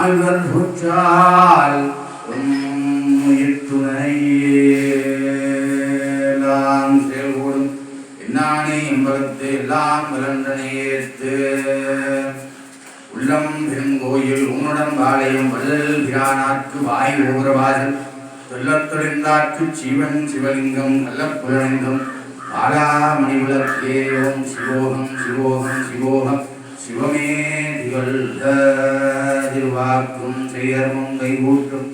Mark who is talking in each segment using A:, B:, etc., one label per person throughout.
A: ஆழ்வர் புற்றால் உயிர்த்துணையேலாம் செயல்கூடும் என்னானே எம்பகத்து எல்லாம் விரண்டனையேத்து உள்ளம் பெருங்கோயில் உன்னுடன் பாளையம் வல்லல் பிரானாக்கு வாய் ஓபுரவாதன் சொல்லத்தொழிந்தாக்கு சிவன் சிவலிங்கம் நல்ல புலலிங்கம் பாலாமணி விளக்கே ஓம் சிவோகம் சிவோகம் சிவோகம். சிவமே திகழ்க திருவாக்கும் செயர்மும் கைகூட்டும்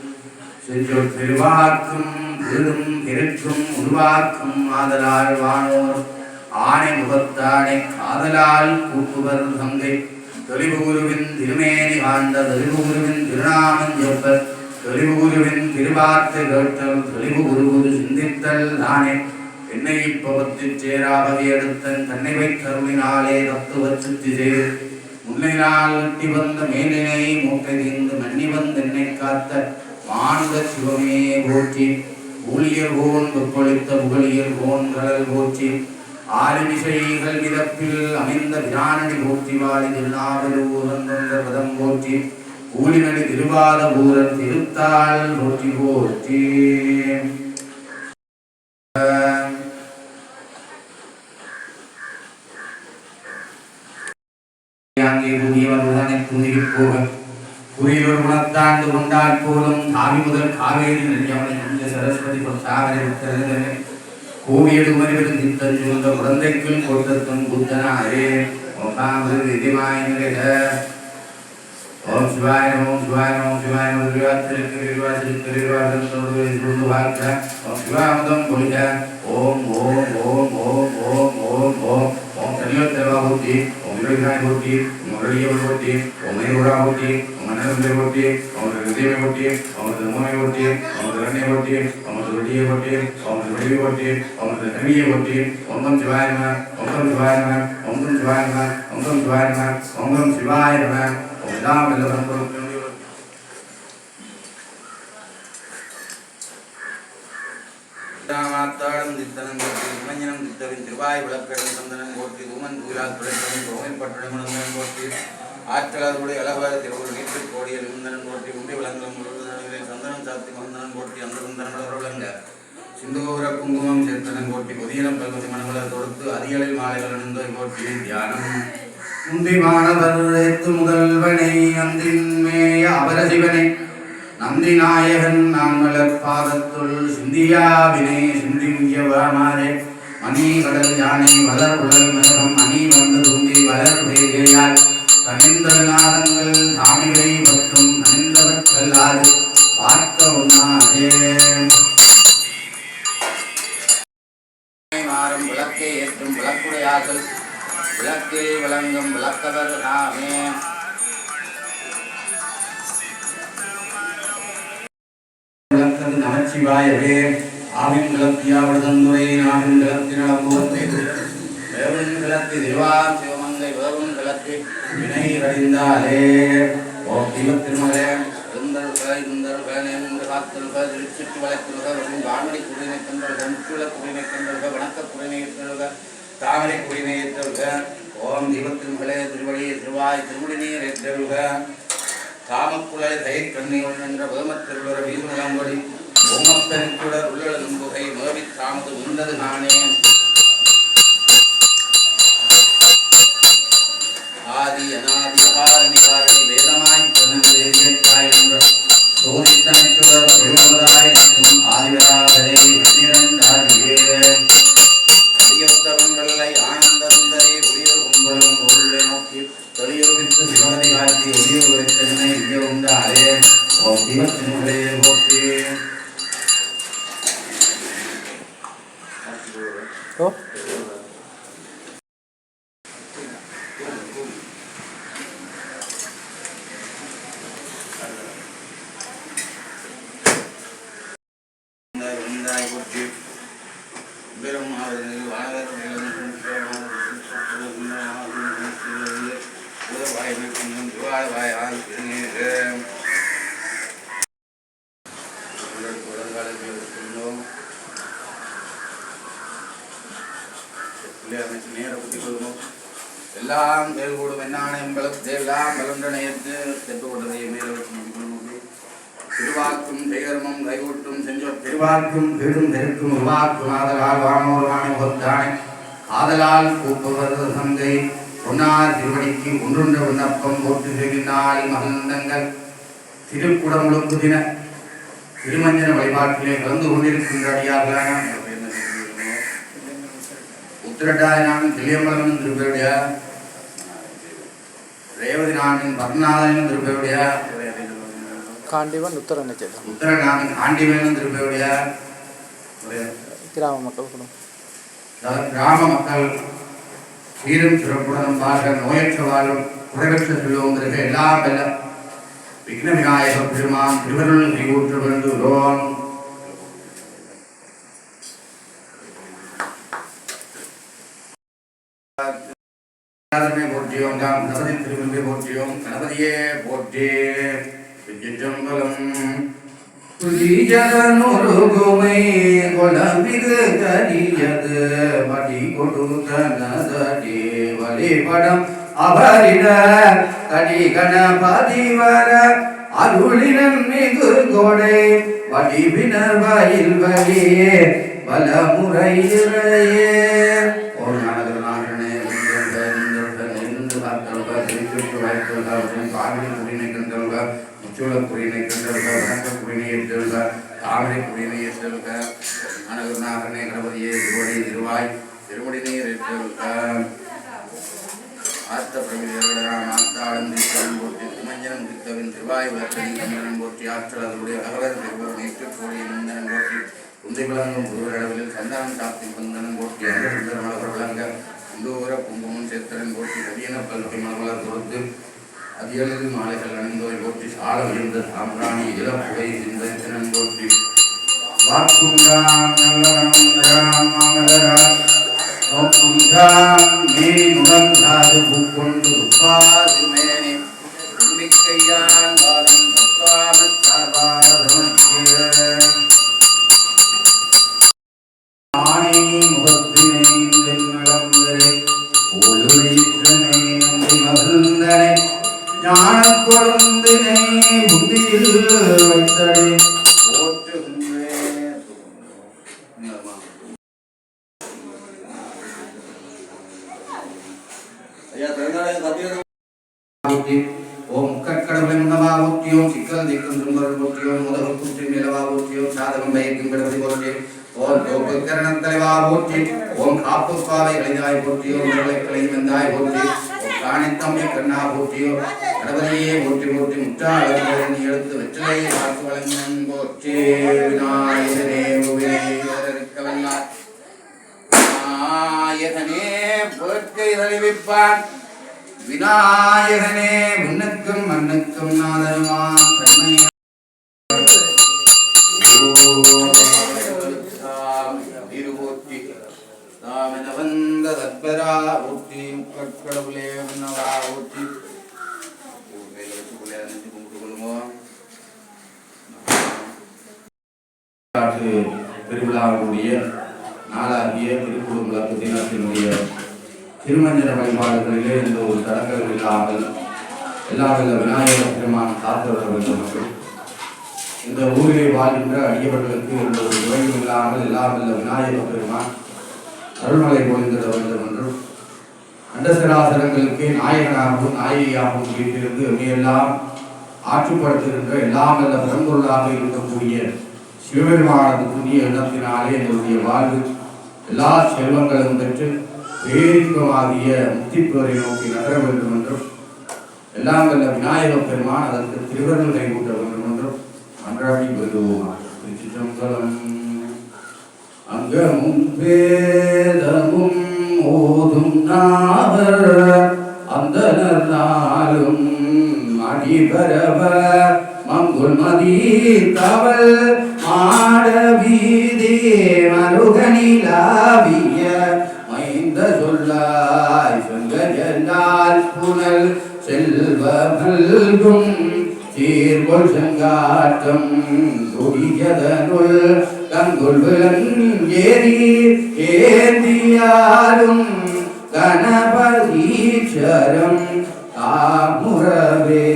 A: செஞ்சொல் பெருவாக்கும் பெரும் பெருக்கும் உருவாக்கும் ஆதலால் வானோர் ஆணை முகத்தாடை காதலால் கூட்டுவர் தங்கை. தொலிபுகுருவின் திருமேனி வாழ்ந்த தொலிபுகுருவின் திருநாமம் ஜொப்ப தொலிபுகுருவின் திருவார்த்தை கேட்டல் தொலிபுகுருவது சிந்தித்தல் தானே. என்னை இப்பவத்தில் சேராகவே எடுத்தன் தன்னை வைத்தருளினாலே தத்துவ சுத்தி செய்து முன்னை எட்டி வந்த மேலினை மூட்டை மன்னி வந்து என்னை காத்த மானுட சிவமே போற்றி ஊழியர் கோன் கொப்பளித்த புகழியர் கோன் கடல் போற்றி ஆலிமிசைகள் மிதப்பில் அமைந்த பிரானடி போற்றி வாழி திருநாவலூரன் பதம் போற்றி ஊழினடி திருவாத ஊரன் திருத்தாள் போற்றி போற்றி. அங்கே புதியவர் உடனே துணிவில் போக. புதியவர் குணத்தாண்டு கொண்டால் போலும் காவி முதல் காவேரி நெல்லியவனை இந்த சரஸ்வதி பொற்சாவரை உத்தரவிலே கோவியடு மறிவிடும் நித்தன் சுமந்த குழந்தைக்கும் கொடுத்தன் புத்தனாரே. ஓகாமிரு விதிமாய் நிலைக ஓம் சிவாய ஓம் சிவாய நம ஓம் சிவாய நம. திருவாத்திருக்கு திருவாத்திருக்கு திருவாத்திரத்தோடு இருந்து பார்க்க ஓம் சிவாமுதம் பொழிக. ஓம் ஓம் ஓம் ஓம் ஓம் ஓம் ஓம் ஓம். தனியோத்தரவா போட்டி உங்களுக்காய் போட்டி உங்களுடைய போட்டி உண்மை உடா போட்டி மனநிலை போட்டி அவனது ஹிருதயமை போட்டி அவனது மூனை போட்டி அவனது கண்ணை போட்டி அவனது வெடியை போட்டி அவனது வெடிவை போட்டி அவனது நவியை போட்டி ஒன்றும் சிவாயம ஒன்றும் சிவாயம ஒன்றும் சிவாயம ஒன்றும் சிவாயம ஒன்றும் சிவாயம எல்லாம் வெல்ல துணைப்போம் பட்டுமணந்தன் போற்றி ஆற்றலாதோடைய அழகாத திருவுள் நீட்டில் கோடிய நிந்தனன் போற்றி உண்டி விளங்கம் சந்தனம் சாத்தி மந்தனன் போற்றி அந்த குந்தனமலர் விளங்க சிந்துகோபுர குங்குமம் சேர்த்தனன் போற்றி புதியனம் பகுதி மனமலர் தொடுத்து அதிகளில் மாலைகள் அணிந்தோய் போற்றி தியானம் முந்தி மாணவர்த்து முதல்வனை அந்தின் மேய அபரசிவனை நந்தி நாயகன் நான் பாதத்துள் சிந்தியாவினை சிந்திங்கிய மணி கடல் யானை வளர் உடல் மகம் அணி வந்து தூங்கி வளர் வேகையால் கனிந்த நாதங்கள் தாமிரை மற்றும் கனிந்தவர்கள் ஆறு. பார்க்க உண்ணாதே மாறும் விளக்கை ஏற்றும் விளக்குடையார்கள். விளக்கில் விளங்கும் விளக்கவர் நாமே. நமச்சிவாயவே ஆவின் விளக்கியாவிடுதன் துறையை நாவின் விளக்கினால் முகத்தை வேவன் விளக்கி திவார் சிவமங்கை வேவன் விளக்கி வினை அறிந்தாலே ஓ தீப திருமலே இருந்தல்கள் இருந்தல்கள் நேர்ந்த குடிநீர் தந்தல்கள் குடிநீர் தந்தல்கள் வணக்க குடிநீர் தந்தல்கள் தாமரை குடிநீர் தந்தல்கள் ஓம் தீபத்தின்களே திருவழியை திருவாய் திருமுடி நீர் ஏற்றல்கள் காமக்குழலை தயிர் கண்ணி ஒன்று என்ற வேமத்திருவர வீசுமலங்கொடி ஓமப்பெருங்குடர் உள்ளளதும் புகை நோவித்தாமது உன்னது நானே. Oh. செயல்கூடும் எல்லாம் பலன்றனையத்து செப்பு மேல வச்சு முடிக்கணும் திருவாக்கும் செய்கர்மம் கைகூட்டும் செஞ்சோர் திருவாக்கும் கீழும் தெருக்கும் உருவாக்கும் ஆதலால் வானோர் வாணி ஆதலால் பொன்னார் திருவடிக்கு ஒன்றுண்ட விண்ணப்பம் போட்டு செய்கின்றால் மகந்தங்கள். திருக்குடமுழுக்கு தின திருமஞ்சன வழிபாட்டிலே கலந்து கொண்டிருக்கின்ற அடியார்களான உத்திரட்டாய தில்லியம்பலம் ரேவதி நாட்டின் பத்மநாதன் திருப்பதியுடைய
B: காண்டிவன் உத்தரனை செய்தோம்
A: உத்தரநாதன் ஆண்டிவேலன் திருப்பதியுடைய
B: கிராம மக்கள் குடும்பம்.
A: கிராம மக்கள் சீரும் சிறப்புடன் வாழ்க நோயற்ற வாழும் குறைவற்ற செல்வங்களுக்கு எல்லாம் வெல்ல விக்ன விநாயக பெருமான் திருவருள் கைகூற்ற வேண்டுகிறோம் கணபதியை போற்றியோம் நாம் கணபதி திருவிழை போற்றியோம் கணபதியே போற்றி. சிற்றம்பலம் புலிஜனொருகுமை கொலமிகு கரியது மடி கொடுத்தனதடி வழிபடம் அவரிட அருளினம் மிகு கொடை வடிவினர் வயல் வழியே வலமுறையிலேயே ஓம் நாகநாதனே இருந்து பார்த்தல்க திருச்சுற்று வாய்ப்புகள் காவிரி குடிநீர் கண்டல்க முச்சோள குடிநீர் கண்டல்க வணக்க குடிநீர் ஏற்றல்க தாமரை குடிநீர் ஏற்றல்க நாகநாதனே கணபதியே திருவடி திருவாய் திருமுடி நீர் ஏற்றல்க ஆத்த பிரமிதர்களாம் ஆத்தாளம் திருத்தலம் போற்றி திருமஞ்சனம் திருத்தவின் திருவாய் விளக்கலின் தமிழன் போற்றி ஆற்றல் அதனுடைய அகவர் திருவர் நேற்று கோடி முந்தனம் போற்றி குந்தை விளங்கும் குருவரளவில் சந்தானம் சாத்தி குந்தனம் போற்றி அன்று சுந்தர மலர் விளங்க குந்தூர குங்குமம் சேத்திரன் போற்றி கவியன பல்கை மலர் கொடுத்து அதியழகு மாலைகள் அணிந்தோய் போற்றி சால உயர்ந்த சாம்ராணி இளப்புகை சிந்தத்தினன் போற்றி. வாக்குண்டாம் நல்லவனம் மாமலரா நோக்குண்டாம் மேனுடன் சாது பூக்கொண்டு துப்பாது ஞானக் கொழுந்தினை புத்தியில் வைத்தடை. ஓம் முன்னமா போற்றியோம் சிக்கல் திக்கும் துன்பல் போற்றியோம் முதல் குற்றி நிலவா போற்றியோம் சாதகம் பயக்கும் கிடப்பதி போற்றி ஓம் கோபுக்கரணம் தலைவா போற்றி ஓம் காப்பு பாவை கலைஞாய் போற்றியோம் உடலை கலை வந்தாய் போற்றி ஓம் காணித்தம்பி கண்ணா போற்றியோம் கடவுளையே போற்றி போற்றி முற்றாளர்களை எழுத்து வெற்றிலை வாக்கு வழங்கும் போற்றி விநாயகனே உவினையருக்க வல்லார் விநாயகனே போற்றி தளிவிப்பான் விநாயகனே முன்னுக்கும் மண்ணுக்கும் நாதருமான் தன்மை திருவோற்றி தாமென வந்த ஊற்றி உன்னவா ஊற்றி. பெருவிழாவுடைய நாளாகிய திருக்குடும்பத்து தினத்தினுடைய திருமஞ்சன வழிபாடுகளிலே இந்த ஒரு தடங்கள் இல்லாமல் எல்லா வித விநாயகர் பெருமான் காத்துவிட வேண்டும் இந்த ஊரிலே வாழ்கின்ற அடியவர்களுக்கு இந்த ஒரு குறைவு இல்லாமல் எல்லா வித விநாயகர் பெருமான் அருள்மலை பொழிந்திட வேண்டும் என்றும் அண்டசராசரங்களுக்கு நாயகனாகவும் நாயகியாகவும் வீட்டிலிருந்து எல்லாம் ஆற்றுப்படுத்துகின்ற எல்லாம் வல்ல பரம்பொருளாக இருக்கக்கூடிய சிவபெருமானது புதிய எண்ணத்தினாலே என்னுடைய வாழ்வு. எல்லா செல்வங்களும் பெற்று பேரின்பமாகிய முத்திப்பேரை நோக்கி நகர வேண்டும் என்றும் எல்லாம் வல்ல விநாயக பெருமான் அதற்கு திருவருள் கைகூட்ட வேண்டும் என்றும் அன்றாடி வருவோம் அங்கமும் வேதம் பரவ மங்குல் மதி கவல் மாட வீதி மருகனிலாவிய மைந்த சொல்லாய் செங்கஜனால் புனல் செல்வ மல்கும் சீர்கொள் செங்காட்டம் கொடியதனுள் கங்குள் விலங்கேறி ஏந்தியாலும் கணபதீச்சரம் ஆமுறவே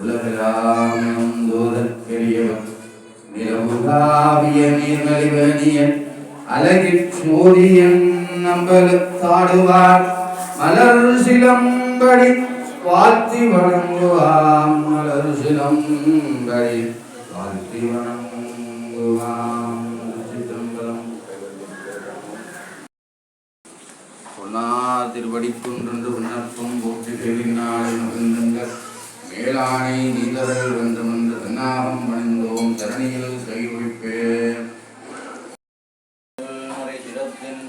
A: உலகெல்லாம் தூரப்பெரியவன் நிலவுலாவிய நீர்மலிவனியன் அழகிற் சூரியன் நம்பலுத்தாடுவார் மலர் சிலம்படி வாழ்த்தி வணங்குவாம் மலர் சிலம்படி வாழ்த்தி வணங்குவாம். திருவடி குன்றென்று விண்ணப்பம் போற்றி பெருநாள் மேலானை நீதரல் வென்று வந்து பணிந்தோம் தரணியில் செய்விப்பேன்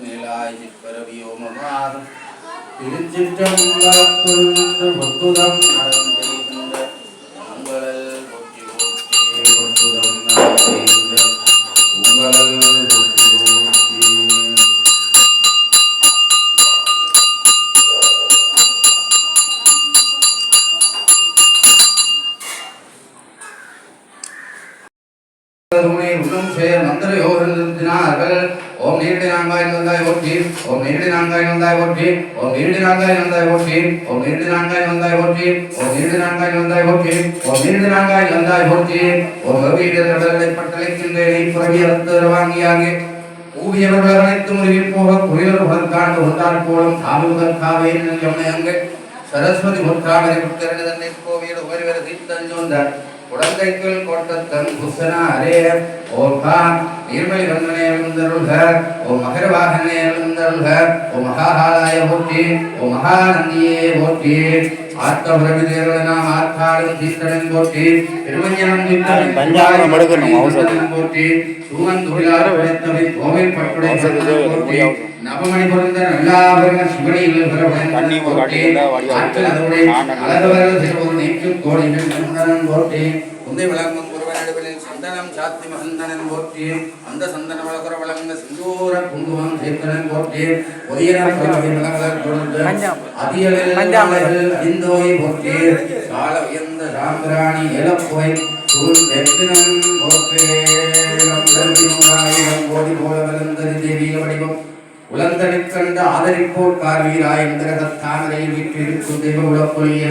A: மேலாய் சிற்பரவியோமமார் நந்தாய் போற்றி ஓம் நீரடி நான்காய் நந்தாய் போற்றி ஓம் நீரடி நான்காய் நந்தாய் போற்றி ஓம் நீரடி ஓம் புறவி ஊவியவர்கள் போக உடற்காண்டு உண்டால் போலும் சரஸ்வதி தன்னை தீர்த்தஞ்சோந்தார் உடந்தைக்குள் கோட்டத்தன் புத்தனாரே ஓர்பா நீர்மை ரந்தனே எழுந்தருள்க ஓ மகர வாகனே எழுந்தருள்க ஓ மகாகாலாய போற்றி ஓ மகாநந்தியே போற்றி. சூவன் கோவில் பட்டுடை போற்றி நவமணி பொருந்த நல்லாபரண சிவனியில்
B: தண்ணி ஒரு வாடி.
A: ஆற்றல் அதோடே அழகவர்கள் திருவூர் நீக்கும் உந்தை விளங்கும் ஒருவன் நடுவில் சந்தனம் சாத்தி மகந்தனன் போற்றி அந்த சந்தன வளகுற வளங்க சிந்தூர குங்குமம் சேர்த்தனன் போற்றி ஒய்யர பிரபதி விளங்கலர் கொடுத்து அதியலில் போற்றி. உயர்ந்த சாம்பிராணி இளப்போய் போற்றே. கோடி போல விளந்தது வடிவம். ஆதரிப்போர் வீற்றிருக்கும் தெய்வ உலப்பொழிய.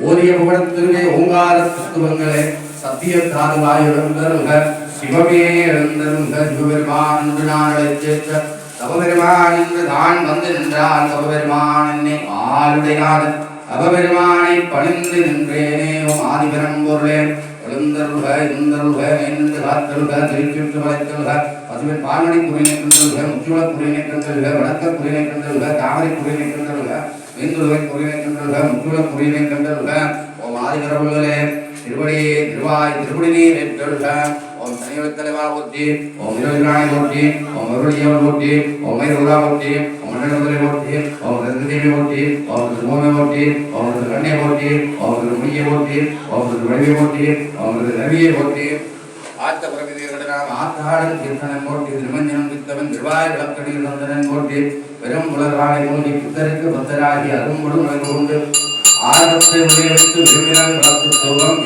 A: ஓரிய புகழத்திலே ஓங்கார தத்துவங்களே. சத்திய தாதுவாய் சிவமே எழுந்தருக சிவபெருமான் என்று நான் அழைத்தேற்ற தவபெருமான் என்று தான் வந்து நின்றான் தவபெருமான் என்னை ஆளுடையாதன் அவபெருமானை பணிந்து நின்றேனே ஓம் ஆதிபெரும்பொருளே எழுந்தருக இருந்தருக நின்று காத்தருக திருச்சிட்டு வளைத்தருக பசுவின் பால்மணி குறினை கண்டருக முச்சுள குறினை கண்டருக வடக்க குறினை கண்டருக தாமரை குறினை கண்டருக வேந்துருவை குறினை கண்டருக முச்சுள குறினை கண்டருக ஓம் ஆதிபெரும்பொருளே திருவடி திருவாய் திருவடி நீர் ஓம் சனிவத் தலைவா போற்றி ஓம் இருவராணி போற்றி ஓம் ஓம் ஓம் ஓம் ரத்னதேவி ஓம் ஓம் திரு கண்ணை ஓம் திரு ஓம் திரு வடிவை ஓம் திரு ரவியை ஆத்த ஆத்தாடன் திருமஞ்சனம் வித்தவன் விளக்கடியில் நந்தனன் மூடி புத்தருக்கு பத்தராகி விரும்பினால் வளர்த்து சோகம்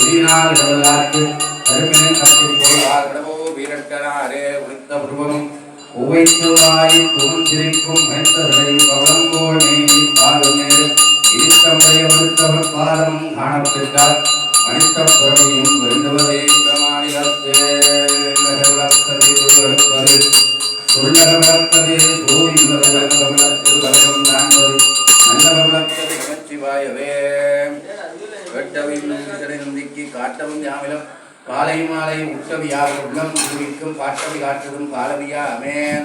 A: வீரட்டனாரே உடுத்த உருவம். உவைத்துவாய் தும் சிரிக்கும் மெத்தர்களை பவளங்கோள் மேனி பாலும் நேரு இருக்கமுடைய உடுத்தவர் பாதம் காணப்பெற்றார் மனித புறமையும் விருந்துவதே பிரமாணிகத்தே. விளக்கது விளக்கது சொல்லக விளக்கது சோதி விளக்க விளக்கு விளக்கம் காண்பது நல்ல விளக்கது நமச்சிவாயவே வெட்டவின் நந்திக்கு காட்டவும் யாவிலும் காலை மாலை உற்றவியாக உள்ளம் குவிக்கும் பாட்டவி காற்றதும் பாலவியா அமேன்.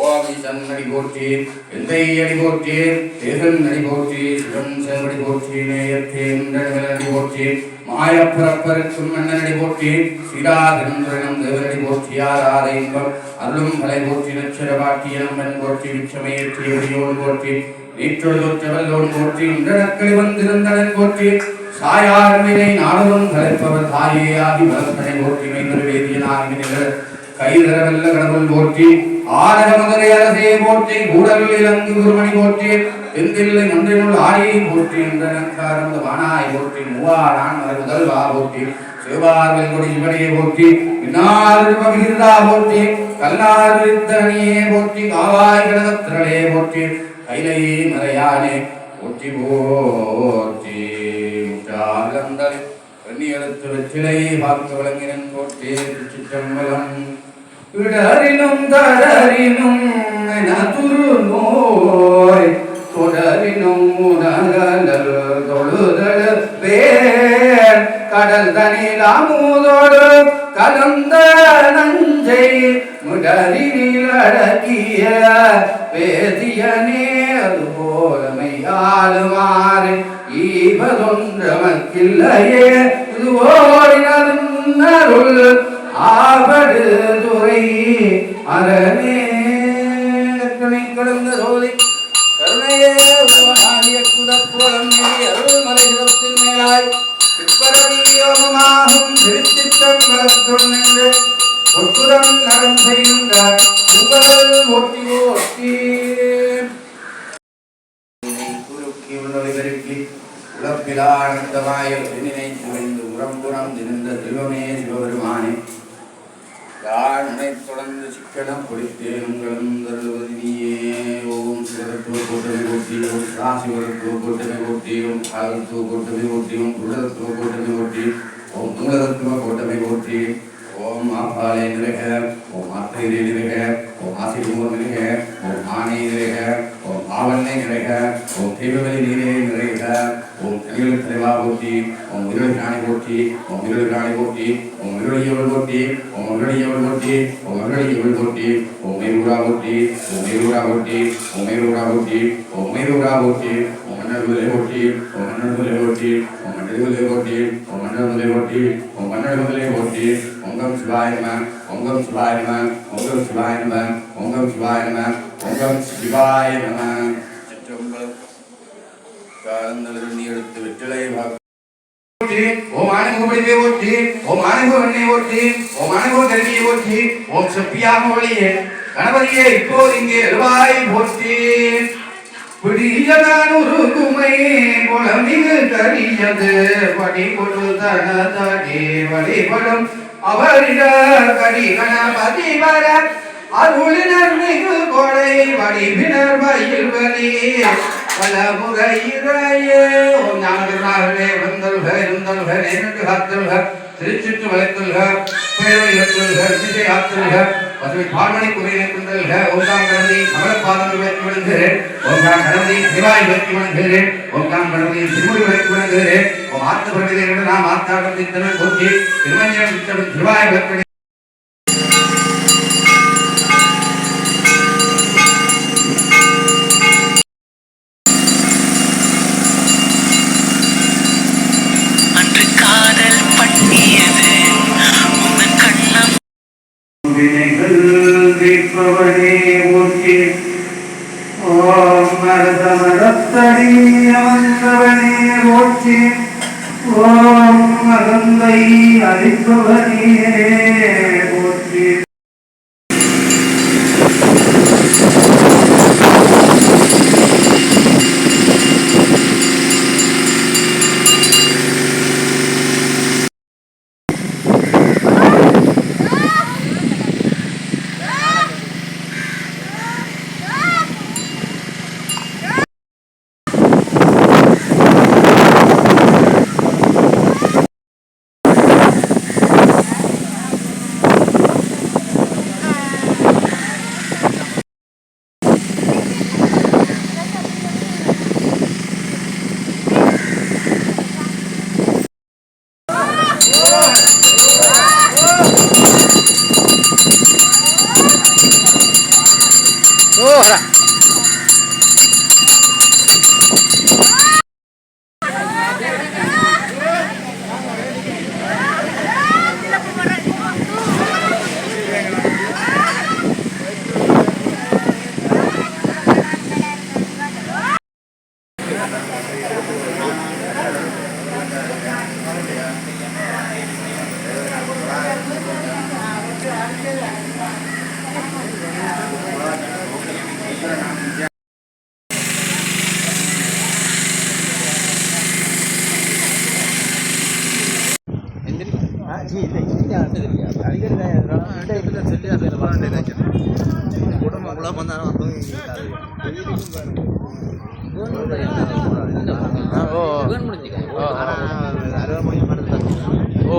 A: ஓமி சன்னடி போற்றி எந்தை அடி போற்றி தேசன் அடி போற்றி சிவன் செவடி போற்றி நேயத்தே அடி போற்றி மாயப்பிறப்பருக்கும் மன்னனடி போற்றி சீராதிரந்திரனம் தேவனடி போற்றி ஆராத இன்பம் அருளும் மலை போற்றி நட்சர பாட்டியனம்பன் போற்றி விச்சமயற்றி எடியோன் போற்றி நீற்றொழுதொற்றவல்லோன் போற்றி இன்றனக்களி வந்திருந்தனன் போற்றி சாயார்மினை நாடகம் கலைப்பவர் தாயே ஆகி வளர்த்தனை போற்றி மைந்தர் வேதியனாகி கைதரவல்ல கடவுள் போற்றி ஆரக மதுரை அரசே போற்றி கூடலில் இலங்கு குருமணி போற்றி தெந்தில்லை மன்றினுள் ஆடியை போற்றி என்றனக்காரந்த வானாய் போற்றி மூவாரான் மறை முதல்வா போற்றி சிவார்வல் கொடி இவனையே போற்றி இன்னார்மகிருந்தா போற்றி கல்லாரித்தனியே போற்றி காவாய் கடகத்திரளே போற்றி கைலையே மறையானே போற்றி போற்றி. ലാലന്തൽ കണ്ണിയെടുത്ത് വെച്ചിടേ ഭാഗത്ത് വിളങ്ങിനും കോട്ടേ ചുറ്റമ്പലം വിടറിനും തരറിനും തുറുനോയ് തുടരിനും ഉടകലൽ തൊഴുതൽ വേർ കടൽ കലന്ത നഞ്ചൈ ഉടലിലടക്കിയ വേദിയനേ അതുപോലമയാളുമാരെ ഈവതൊണ്ടമക്കില്ലയേ ഇതുപോലെ നടന്നരുൾ ആപട് തുറൈ അരണേ കടന്ന് തോന്നി. കരുണയെ കുതപ്പുറം അരുൾമല ജലത്തിൽ മേലായി. തിരുത്തിത്തം വളർത്തുന്നുണ്ട് கருணையே உருவனாகிய செய்கின்ற உங்கள் ஒட்டி ஓட்டி உழப்பிலானந்தமாய பெண்ணினை சுவைந்து உரம்புறம் திணிந்த சிவபெருமானே. யானை தொடர்ந்து சிக்கனம் நீயே. ஓம் கூட்டமை கூட்டியும் ராசிவரத்துவ கூட்டமை கூட்டியும் காலத்துவ கூட்டமை கூட்டமை ஓம் கூட்டமை ஓம் ஆபாலே நிலைக ஓம் ஆத்திரை நிலைக ஓம் ஆசிரியமோர் நிலைக ஓம் ஆணை நிலைக ஓம் ஆவண்ணை நிலைக ஓம் தெய்வவெளி நீரே நிறைக ஓம் கலிகள் தலைவா போற்றி ஓம் இருள் ராணி போற்றி ஓம் இருள் ராணி போற்றி ஓம் இருளையவள் போற்றி ஓம் இருளையவள் போற்றி ஓம் இருளையவள் போற்றி ஓம் மேரூரா போற்றி ஓம் மேரூரா போற்றி ஓம் மேரூரா போற்றி ஓம் மேரூரா போற்றி ஓம் மன்னர்களை போற்றி ஓம் மன்னர்களை போற்றி ஓம் மன்னர்களை போற்றி ஓம் மன்னர்களை போற்றி ஓம் மன்னர்களை போற்றி ஓங்கம் சிவாய நம ஓங்கம் சிவாய நம ஓங்கம் சிவாய நம ஓங்கம் சிவாய நம ஓங்கம் சிவாய நம சிற்றம்பலம் காலந்தளர் நீ வெற்றிலை போற்றி ஓம் ஆனந்தபடிவே போற்றி ஓம் ஆனந்த வண்ணை போற்றி ஓம் ஆனந்த கருவியை போற்றி ஓம் செப்பியாக ஒளியே கணபதியே இப்போது இங்கே எழுவாய் போற்றி பிடியதான் ஒரு குளமிகு கரியது படி கொடு தனதடி வழிபடும் அவரிட கடி வர அருளினர் மிகு கொடை வடிவினர் பயில் வலி பல முறை இறையே ஓம் ஞானகர்களே வந்தல்க இருந்தல்க காத்தல்க வளைத்தல்க ஆத்தல்க பசுமை பால்மணி குறையை குந்தல்க ஓங்காம் கணபதி கமல பாதங்கள் வைத்து விழுங்குகிறேன் ஓங்காம் கணபதி சிவாய் வைத்து விழுங்குகிறேன் ஓங்காம் கணபதி திருமுடி வைத்து விழுங்குகிறேன் ஓம் ஆத்த பிரகதியை நாம் ஆத்தாடம் தித்தனம் போற்றி திருமஞ்சனம் தித்தனம் சிவாய் வைத்து
C: அன்று காதல் பண்ணியது உங்கள் ஓம்
A: வினைகள் தீர்ப்பவனே போற்றி ஓம் மரதமரத்தடி உடம்பு போற்றி ஓம் மகந்தை
B: ஓ.